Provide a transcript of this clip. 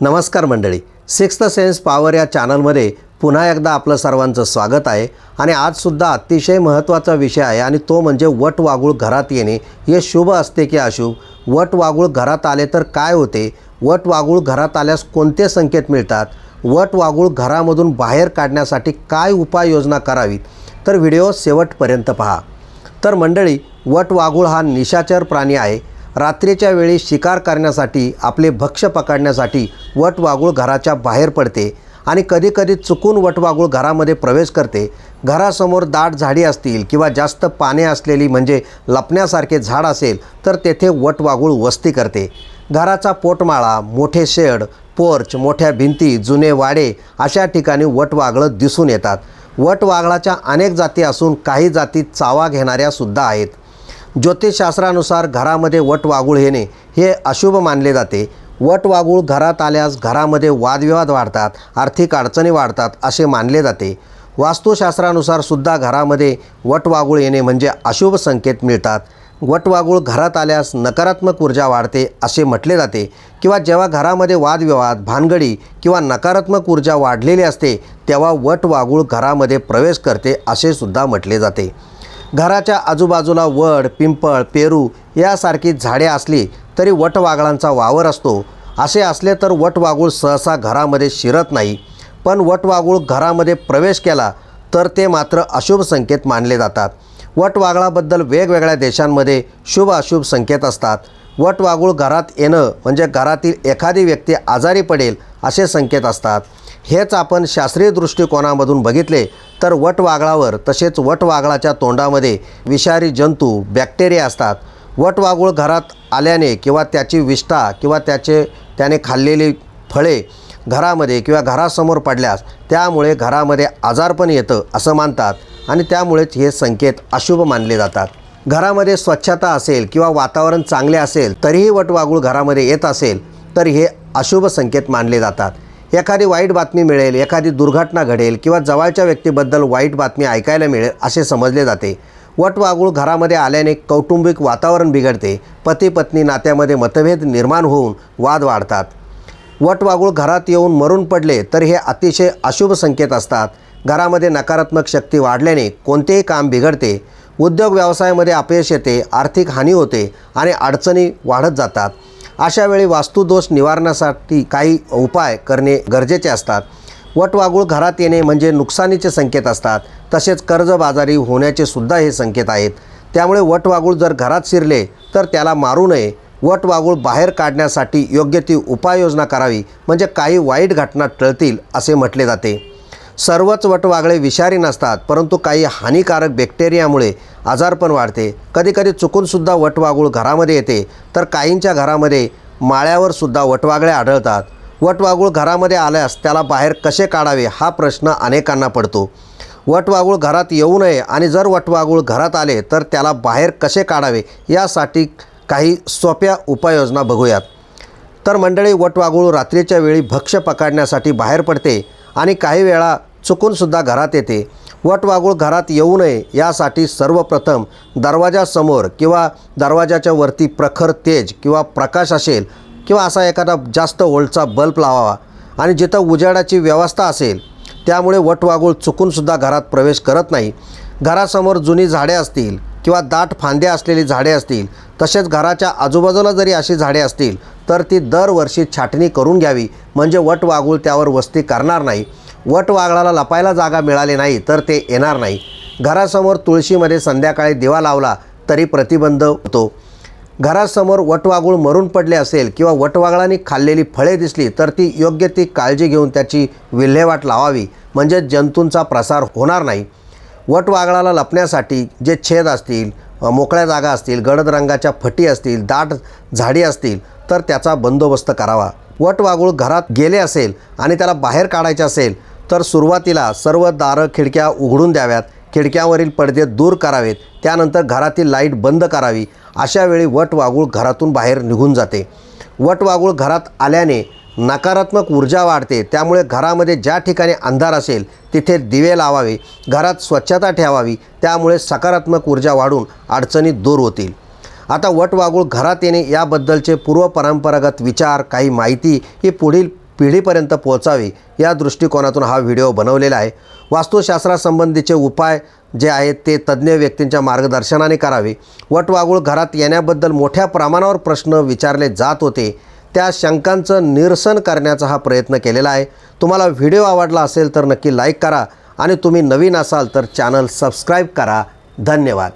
नमस्कार मंडळी sixth sense power या चॅनलमध्ये पुन्हा एकदा आपलं सर्वांचं स्वागत आहे. आणि आजसुद्धा अतिशय महत्त्वाचा विषय आहे आणि तो म्हणजे वट वागूळ घरात येणे. हे शुभ असते की अशुभ? वट वागूळ घरात आले तर काय होते? वट वागूळ घरात आल्यास कोणते संकेत मिळतात? वट वागूळ घरामधून बाहेर काढण्यासाठी काय उपाययोजना करावीत? तर व्हिडिओ शेवटपर्यंत पहा. तर मंडळी वट वागूळ हा निशाचर प्राणी आहे. रात्रीच्या वेळी शिकार करण्यासाठी आपले भक्ष्य पकडण्यासाठी वट घराच्या बाहेर पडते आणि कधीकधी चुकून वटवागुळ घरामध्ये प्रवेश करते. घरासमोर दाट झाडी असतील किंवा जास्त पाने असलेली म्हणजे लपण्यासारखे झाड असेल तर तेथे वटवागुळ वस्ती करते. घराचा पोटमाळा मोठे शेड पोर्च मोठ्या भिंती जुने वाडे अशा ठिकाणी वटवागळं दिसून येतात. वटवागळाच्या अनेक जाती असून काही जाती चावा घेणाऱ्या सुद्धा आहेत. ज्योतिषशास्त्रानुसार घरामध्ये वट वागूळ येणे हे अशुभ मानले जाते. वट वागूळ घरात आल्यास घरामध्ये वादविवाद वाढतात आर्थिक अडचणी वाढतात असे मानले जाते. वास्तुशास्त्रानुसार सुद्धा घरामध्ये वट वागूळ येणे म्हणजे अशुभ संकेत मिळतात. वटवागूळ घरात आल्यास नकारात्मक ऊर्जा वाढते असे म्हटले जाते किंवा जेव्हा घरामध्ये वादविवाद भानगडी किंवा नकारात्मक ऊर्जा वाढलेली असते तेव्हा वटवागूळ घरामध्ये प्रवेश करते असे सुद्धा म्हटले जाते. घराच्या आजूबाजूला वड पिंपळ पेरू यासारखी झाडे असली तरी वटवागळांचा वावर असतो. असे असले तर वटवागूळ सहसा घरामध्ये शिरत नाही. पण वटवागूळ घरामध्ये प्रवेश केला तर ते मात्र अशुभ संकेत मानले जातात. वटवागळाबद्दल वेगवेगळ्या देशांमध्ये शुभ अशुभ संकेत असतात. वटवागूळ घरात येणं म्हणजे घरातील एखादी व्यक्ती आजारी पडेल असे संकेत असतात. हेच आपण शास्त्रीय दृष्टिकोनामधून बघितले तर वटवागळावर तसेच वटवागळाच्या तोंडामध्ये विषारी जंतू बॅक्टेरिया असतात. वटवागूळ घरात आल्याने किंवा त्याची विष्ठा किंवा त्याचे त्याने खाल्लेली फळे घरामध्ये किंवा घरासमोर पडल्यास त्यामुळे घरामध्ये आजारपण येतं असं मानतात आणि त्यामुळेच हे संकेत अशुभ मानले जातात. घरामध्ये स्वच्छता असेल किंवा वातावरण चांगले असेल तरीही वटवागूळ घरामध्ये येत असेल तर हे अशुभ संकेत मानले जातात. एखादी वाईट बातमी मिळेल एखादी दुर्घटना घडेल किंवा जवळच्या व्यक्तीबद्दल वाईट बातमी ऐकायला मिळेल असे समजले जाते. वटवागूळ घरामध्ये आल्याने कौटुंबिक वातावरण बिघडते पती पत्नी नात्यामध्ये मतभेद निर्माण होऊन वाद वाढतात. वटवागूळ घरात येऊन मरून पडले तर हे अतिशय अशुभ संकेत असतात. घरामध्ये नकारात्मक शक्ती वाढल्याने कोणतेही काम बिघडते. उद्योग व्यवसायामध्ये अपयश येते आर्थिक हानी होते आणि अडचणी वाढत जातात. अशा वेळी वास्तुदोष निवारणासाठी काही उपाय करणे गरजेचे असतात. वटवागूळ घरात येणे म्हणजे नुकसानीचे संकेत असतात. तसेच कर्जबाजारी होण्याचे सुद्धा हे संकेत आहेत. त्यामुळे वटवागूळ जर घरात शिरले तर त्याला मारू नये. वटवागूळ बाहेर काढण्यासाठी योग्य ती उपाययोजना करावी. म्हणजे काही वाईट घटना टळतील असे म्हटले जाते. सर्वच वटवागळे विषारी नसतात परंतु काही हानिकारक बॅक्टेरियामुळे आजार पण वाढते. कधीकधी चुकूनसुद्धा वटवागूळ घरामध्ये येते तर काहींच्या घरामध्ये माळ्यावरसुद्धा वटवागळे आढळतात. वटवागूळ घरामध्ये आल्यास त्याला बाहेर कसे काढावे हा प्रश्न अनेकांना पडतो. वटवागूळ घरात येऊ नये आणि जर वटवागूळ घरात आले तर त्याला बाहेर कसे काढावे यासाठी काही सोप्या उपाययोजना बघूयात. तर मंडळी वटवागूळ रात्रीच्या वेळी भक्ष्य पकडण्यासाठी बाहेर पडते आणि काही वेळा चुकूनसुद्धा घरात येते. वटवागूळ घरात येऊ नये यासाठी सर्वप्रथम दरवाजासमोर किंवा दरवाजाच्या वरती प्रखर तेज किंवा प्रकाश असेल किंवा असा एखादा जास्त ओल्डचा बल्ब लावावा. आणि जिथं उजेडाची व्यवस्था असेल त्यामुळे वटवागूळ चुकूनसुद्धा घरात प्रवेश करत नाही. घरासमोर जुनी झाडे असतील किंवा दाट फांद्या असलेली झाडे असतील तसेच घराच्या आजूबाजूला जरी अशी झाडे असतील तर ती दरवर्षी छाटणी करून घ्यावी. म्हणजे वटवाघूळ त्यावर वस्ती करणार नाही. वटवागळाला लपायला जागा मिळाली नाही तर ते येणार नाही. घरासमोर तुळशीमध्ये संध्याकाळी दिवा लावला तरी प्रतिबंध होतो. घरासमोर वटवागूळ मरून पडले असेल किंवा वटवागळाने खाल्लेली फळे दिसली तर ती योग्य ती काळजी घेऊन त्याची विल्हेवाट लावावी. म्हणजे जंतूंचा प्रसार होणार नाही. वटवागळाला लपण्यासाठी जे छेद असतील मोकळ्या जागा असतील गडद रंगाच्या फटी असतील दाट झाडी असतील तर त्याचा बंदोबस्त करावा. वटवागुळ घरात गेले असेल आणि त्याला बाहेर काढायचे असेल तर सुरुवातीला सर्व दारं खिडक्या उघडून द्याव्यात. खिडक्यावरील पडदे दूर करावेत. त्यानंतर घरातील लाइट बंद करावी. अशा वेळी वटवागूळ घरातून बाहेर निघून जाते. वटवागुळ घरात आल्याने नकारात्मक ऊर्जा वाढते त्यामुळे घरामध्ये ज्या ठिकाणी अंधार असेल तिथे दिवे लावावे घरात स्वच्छता ठेवावी त्यामुळे सकारात्मक ऊर्जा वाढून अडचणी दूर होतील. आता वटवागूळ घरात येणे याबद्दलचे पूर्वपरंपरागत विचार काही माहिती ही पुढील पिढीपर्यंत पोहोचावी या दृष्टिकोनातून हा व्हिडिओ बनवलेला आहे. वास्तुशास्त्रासंबंधीचे उपाय जे आहेत ते तज्ज्ञ व्यक्तींच्या मार्गदर्शनाने करावे. वटवागूळ घरात येण्याबद्दल मोठ्या प्रमाणावर प्रश्न विचारले जात होते. त्या शंकांचं निरसन करण्याचा हा प्रयत्न केलेला आहे. तुम्हाला व्हिडिओ आवडला असेल तर नक्की लाईक करा आणि तुम्ही नवीन असाल तर चॅनल सबस्क्राईब करा. धन्यवाद.